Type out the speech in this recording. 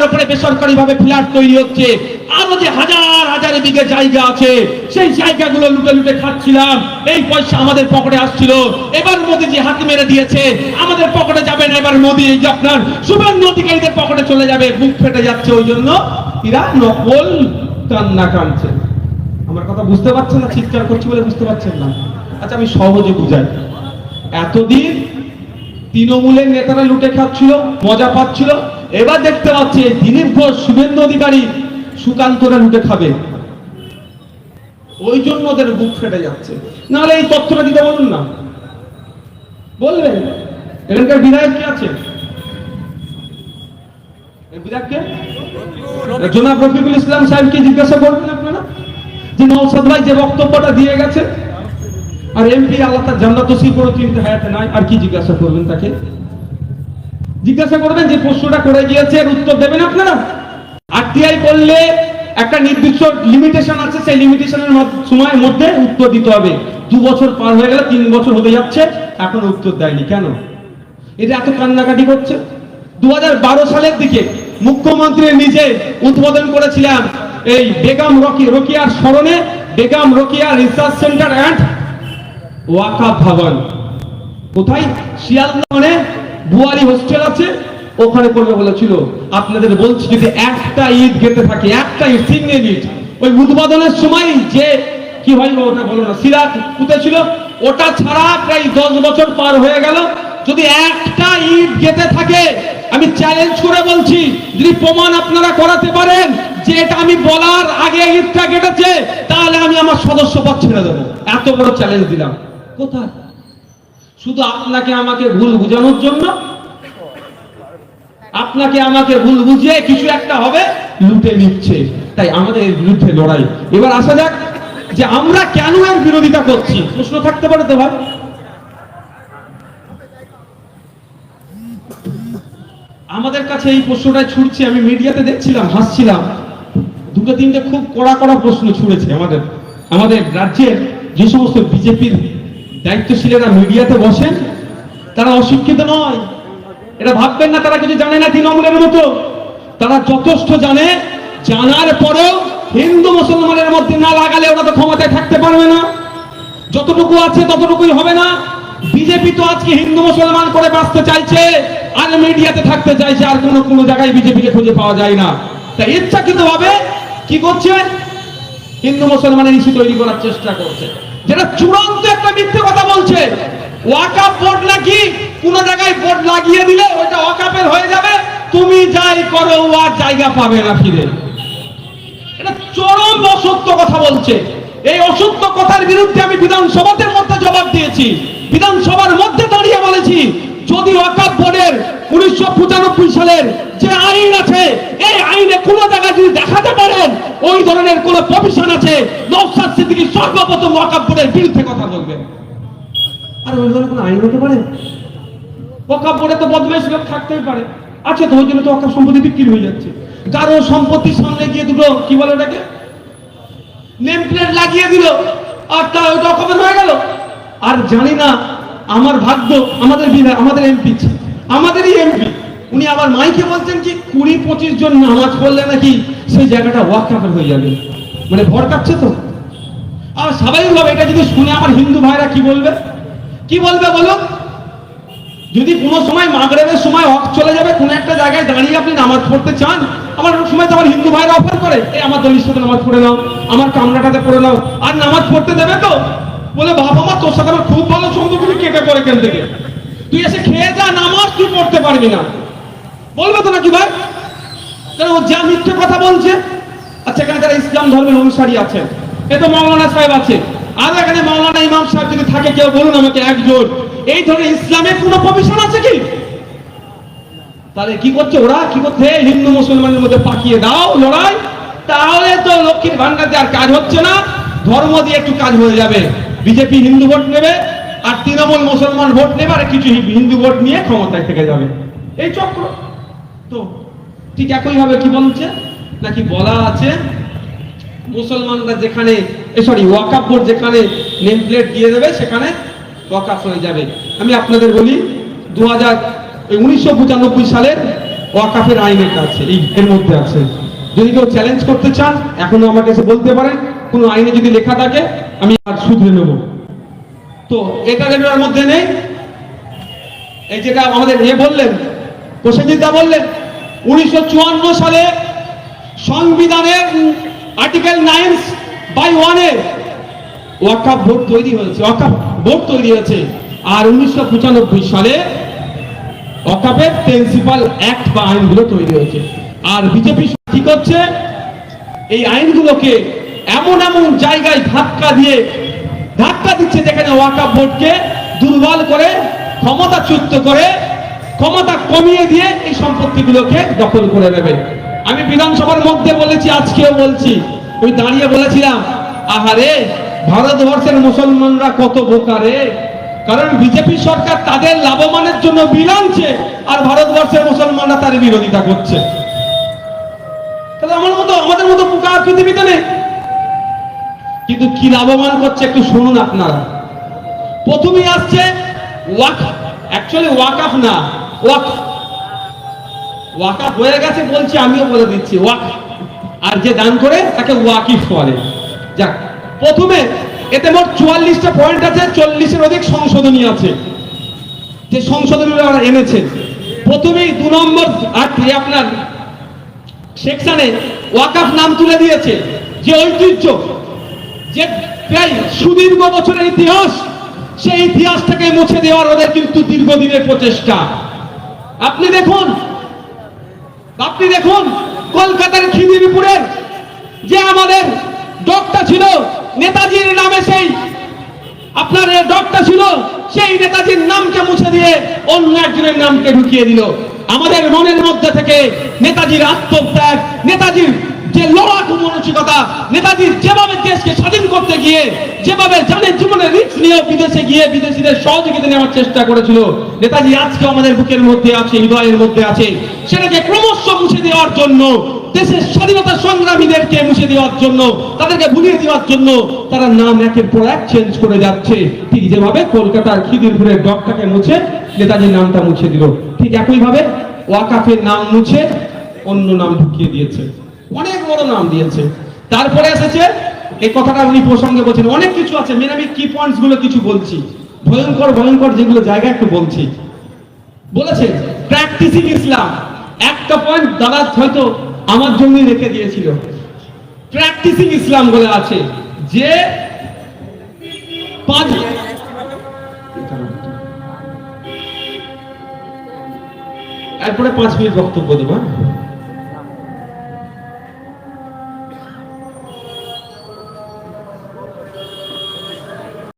জায়গার উপরে বেসরকারি ভাবে ফ্ল্যাট তৈরি হচ্ছে। আরও যে হাজার হাজার বিঘে জায়গা আছে, সেই জায়গাগুলো লুটে লুটে খাচ্ছিলাম। এই পয়সা আমাদের পকেটে আসছিল। এবার মোদিজি হাতি মেরে দিয়েছে। আমাদের পকেটে যাবে না। এবার মোদি এই যে আপনার শুভেন্দু অধিকারীদের পকেটে চলে যাবে। বুক ফেটে যাচ্ছে ওই জন্য এরা নকল কান্না কানছে আমার কথা বুঝতে পারছেন না? চিৎকার করছি বলে বুঝতে পারছেন না? আচ্ছা আমি সহজে বুঝাই। এতদিন তৃণমূলের নেতারা লুটে খাচ্ছিল, মজা পাচ্ছিল এবার দেখতে পাচ্ছি দিলীপ ঘোষ, শুভেন্দু অধিকারী সুকান্তরা লুটে খাবে। ওই জন্য ওদের বুক ফেটে যাচ্ছে। নাহলে এই তথ্যটা দিতে বলুন না। বলবেন? এখানকার বিধায়ক কে আছে? জনাব রফিকুল ইসলাম সাহেবকে জিজ্ঞাসা করবেন আপনারা? যে নৌসাদ ভাই যে বক্তব্যটা দিয়ে গেছে। আর এমপি আল্লাহ তার জান্নাত করে চিন্তা হায়াতে নাই, আর কি জিজ্ঞাসা করবেন তাকে? জিজ্ঞাসা করবেন যে প্রশ্নটা করে গিয়েছে এর উত্তর দেবেন আপনারা। আরটিআই করলে একটা নির্দিষ্ট লিমিটেশন আছে, সেই লিমিটেশনের সময়ের মধ্যে উত্তর দিতে হবে। দু বছর পার হয়ে গেলে, তিন বছর হতে যাচ্ছে, এখন উত্তর দেয়নি। কেন? এটা এত কান্নাকাটি করছে দু সালের দিকে মুখ্যমন্ত্রী নিজে উদ্বোধন করেছিলাম এই বেগম রকি রকিয়ার স্মরণে, Begum Rokeya research centre and Waka ভবন। কোথায়? শিয়ালদা বুয়ারি হোস্টেল আছে, ওখানে করবে বলেছিল, আপনাদের বলছি যদি একটা ঈদ গেতে থাকে, একটা ঈদ সিঙ্গেল ঈদ। ওই উদ্বোধনের সময় যে, কি হয় ওটা বলো না, সিরাত পুঁতেছিল ওটা ছাড়া প্রায় দশ বছর পার হয়ে গেল। যদি একটা ঈদ গেতে থাকে, আমি চ্যালেঞ্জ করে বলছি, যদি প্রমাণ আপনারা করাতে পারেন যে এটা আমি বলার আগে ঈদটা কেটেছে তাহলে আমি আমার সদস্য পদ ছেড়ে দেবো। এত বড় চ্যালেঞ্জ দিলাম। কোথায়? শুধু আপনাকে আমাকে ভুল বুঝানোর জন্য? আপনাকে আমাকে ভুল বুঝিয়ে কিছু একটা হবে, লুটে নিচ্ছে। তাই আমাদের এর বিরুদ্ধে লড়াই। এবার আসা যাক যে আমরা কেন এর বিরোধিতা করছি। প্রশ্ন থাকতে পারে তো ভাই? আমাদের কাছে এই প্রশ্নটা ছুটছে, আমি মিডিয়াতে দেখছিলাম, হাসছিলাম। দুটো তিনটে খুব কড়া কড়া প্রশ্ন ছুড়েছে আমাদের। আমাদের রাজ্যের যে সমস্ত বিজেপির দায়িত্বশীলেরা মিডিয়াতে বসেন, তারা অশিক্ষিত নয়। এটা ভাববেন না, তারা কিছু জানে না তৃণমূলের মতো। তারা যথেষ্ট জানে, জানার পরেও হিন্দু মুসলমানের মধ্যে না লাগালে ওরা তো ক্ষমতায় থাকতে পারবে না। যতটুকু আছে ততটুকুই হবে না। বিজেপি তো আজকে হিন্দু মুসলমান করে বাঁচতে চাইছে, আর মিডিয়াতে থাকতে চাইছে, আর কোনো কোনো জায়গায় বিজেপিকে খুঁজে পাওয়া যায় না। তাই ইচ্ছাকৃত ভাবে কি করছে? হিন্দু মুসলমানের ইস্যু তৈরি করার চেষ্টা করছে। যেটা চূড়ান্ত একটা মিথ্যে কথা বলছে। ওয়াকাপ বোর্ড নাকি কোন জায়গায় বোর্ড লাগিয়ে দিলে ওইটা ওয়াকাপের হয়ে যাবে। তুমি যাই করো, আর জায়গা পাবে না ফিরে। এটা চরম অসত্য কথা বলছে। এই অসত্য কথার বিরুদ্ধে আমি বিধানসভাতে মধ্যে জবাব দিয়েছি। বিধানসভার মধ্যে দাঁড়িয়ে বলেছি, যদি ওয়াকাপ বোর্ডের উনিশশো পঁচানব্বই সালের যে আইন আছে, এই আইনে কোন জায়গায় যদি দেখাতে পারেন ওই ধরনের কোন প্রভিশন আছে নৌসাদ সিদ্দিকী সর্বপ্রথম ওয়াকাপ বোর্ডের বিরুদ্ধে কথা বলবেন আর ওই ধরনের কোনো আইন হতে পারে? ওয়াকাপ বোর্ডে তো বদমাইশ লোক থাকতেই পারে। আচ্ছা তো ওই জন্য তো ওয়াকাপ সম্পত্তি বিক্রি হয়ে যাচ্ছে। কারও সম্পত্তির সামনে গিয়ে দুটো, কি বলে ওটাকে? নেম প্লেট লাগিয়ে দিল, আর তা ওইটা অকপের হয়ে গেল। আর জানি না, আমার ভাগ্য, আমাদের বিধায় আমাদের এমপি আমাদেরই এমপি উনি আবার মাইকে বলছেন কি, কুড়ি পঁচিশ জন নামাজ পড়লে নাকি সেই জায়গাটা ওয়াকাফের হয়ে যাবে। মানে ভর কাটছে তো। আর স্বাভাবিকভাবে এটা যদি শুনে আমার হিন্দু ভাইরা কি বলবে? কি বলবে বলো? যদি কোনো সময় মাগরেবের সময় অফ চলে যাবে, কোনো একটা জায়গায় দাঁড়িয়ে আপনি নামাজ পড়তে চান, আমার সময় তো আমার হিন্দু ভাইরা অফার করে এই আমার দলির সাথে নামাজ পড়ে নাও, আমার কামরাটাতে পড়ে নাও। আর নামাজ পড়তে দেবে তো? বলে, বাবা মা, তোর সাথে আমার খুব ভালো সম্পর্ক কেটে পড়ে কেন থেকে? তুই এসে খেয়ে যা, নামাজ তুই পড়তে পারবি না। বলবে তো নাকি ভাই? তাহলে ও যা মিথ্যে কথা বলছে আচ্ছা এখানে যারা ইসলাম ধর্মের অনুসারী আছেন, এ তো মৌলানা সাহেব আছে। আর এখানে মৌলানা ইমাম সাহেব যদি থাকে, কেউ বলুন আমাকে একজন। এই ধরনের ইসলামের কোনো প্রভিশন আছে কি? তাহলে কি করছে ওরা? কি করছে? হিন্দু মুসলমানের মধ্যে পাকিয়ে দাও লড়াই। তাহলে তো লক্ষ্মীর ভান্ডার আর কাজ হচ্ছে না। ধর্ম দিয়ে একটু কাজ হয়ে যাবে। বিজেপি হিন্দু ভোট নেবে, আর তৃণমূল মুসলমান ভোট নেবে, আর কিছু হিন্দু ভোট নিয়ে ক্ষমতায় থেকে যাবে। এই চক্র। তো ঠিক একই ভাবে কি বলছে? নাকি বলা আছে? মুসলমানরা যেখানে সরি ওয়াকাপ যেখানে নেম প্লেট দিয়ে দেবে, সেখানে ওয়াকাফ হয়ে যাবে। আমি আপনাদের বলি দু হাজার উনিশশো পঁচানব্বই সালের ওয়াকাফের আইনের কাছে এই এর মধ্যে আছে। যদি কেউ চ্যালেঞ্জ করতে চান, এখনও আমাকে এসে বলতে পারেন, কোনো আইনে যদি লেখা থাকে, আমি আর শুধরে নেব। তো এটা যেটার মধ্যে নেই, এই যেটা আমাদের এ বললেন প্রসেনজিৎ দা বললেন উনিশশো চুয়ান্ন সালে সংবিধানের আর্টিকেল নাইন বাই ওয়ানের ওয়াকাফ বোর্ড তৈরি হয়েছে, ওয়াকাফ বোর্ড তৈরি হয়েছে। আর উনিশশো পঁচানব্বই সালে ওয়াকাফের প্রিন্সিপাল অ্যাক্ট বা আইনগুলো তৈরি হয়েছে। আর বিজেপি কি করছে? এই আইনগুলোকে এমন এমন জায়গায় ধাক্কা দিয়ে ধাক্কা দিচ্ছে যেখানে ওয়াকাফ বোর্ডকে দুর্বল করে, ক্ষমতাচ্যুত করে ক্ষমতা কমিয়ে দিয়ে এই সম্পত্তিগুলোকে দখল করে নেবে। আমি বিধানসভার মধ্যে বলেছি, আজকেও বলছি, ওই দাঁড়িয়ে বলেছিলাম আহারে ভারতবর্ষের মুসলমানরা কত বোকা রে। কারণ বিজেপি সরকার তাদের লাভবানের জন্য বিল আনছে, আর ভারতবর্ষের মুসলমানরা তার বিরোধিতা করছে। তাহলে আমার মতো, আমাদের মতো আর পৃথিবীতে নেই। কিন্তু কি লাভবান করছে একটু শুনুন আপনারা। প্রথমেই আসছে ওয়াক অ্যাকচুয়ালি ওয়াকাফ না। ওয়াক। ওয়াকাফ হয়ে গেছে বলছি, আমিও বলে দিচ্ছি, ওয়াক। আর যে দান করে, তাকে ওয়াকিফ বলে। যাক, প্রথমে এতে মোট চুয়াল্লিশটা পয়েন্ট আছে, চল্লিশের অধিক সংশোধনী আছে। যে সংশোধনী ওরা এনেছে। প্রথমেই দু নম্বর, আর আপনার সেকশনে ওয়াকাফ নাম তুলে দিয়েছে, যে ঐতিহ্য, যে প্রায় সুদীর্ঘ বছরের ইতিহাস, সেই ইতিহাসটাকে মুছে দেওয়ার ওদের কিন্তু দীর্ঘদিনের প্রচেষ্টা। আপনি দেখুন আপনি দেখুন কলকাতার খিদিরপুরের যে আমাদের ডকটা ছিল, নেতাজির নামে সেই, আপনার ডকটা ছিল, সেই নেতাজির নামকে মুছে দিয়ে অন্য একজনের নামকে ঢুকিয়ে দিল। আমাদের মনের মধ্যে থেকে নেতাজির আত্মত্যাগ, নেতাজির যে লড়াকু মানসিকতা নেতাজির যেভাবে দেশকে স্বাধীন করতে গিয়ে, যেভাবে জানের জীবনে রিস্ক নিয়ে বিদেশে গিয়ে বিদেশিদের সহযোগিতা নেওয়ার চেষ্টা করেছিল, নেতাজি আজকে আমাদের বুকের মধ্যে আছে, হৃদয়ের মধ্যে আছে। সেটাকে ক্রমশ মুছে দেওয়ার জন্য, দেশের স্বাধীনতা সংগ্রামীদেরকে মুছে দেওয়ার জন্য, তাদেরকে ভুলিয়ে দেওয়ার জন্য তারা নাম একের পর এক চেঞ্জ করে যাচ্ছে। ঠিক যেভাবে কলকাতার খিদিরপুরের ডকটাকে মুছে, নেতাজির নামটা মুছে দিল। ঠিক একইভাবে ওয়াকাফের নাম মুছে, অন্য নাম ঢুকিয়ে দিয়েছে। অনেক বড় নাম দিয়েছে। তারপরে এসেছে, এই কথাটা উনি প্রসঙ্গে বলছেন, অনেক কিছু আছে, মেন আমি কি পয়েন্টসগুলো কিছু বলছি। ভয়ঙ্কর ভয়ঙ্কর যেগুলো জায়গা একটু বলছি। বলেছে প্র্যাকটিসিং ইসলাম একটা পয়েন্ট দাদা হয়তো আমার জন্য রেখে দিয়েছিল। প্র্যাকটিসিং ইসলাম বলে আছে, যে পাঁচ এরপরে পাঁচ মিনিট বক্তব্য দেবো হ্যাঁ?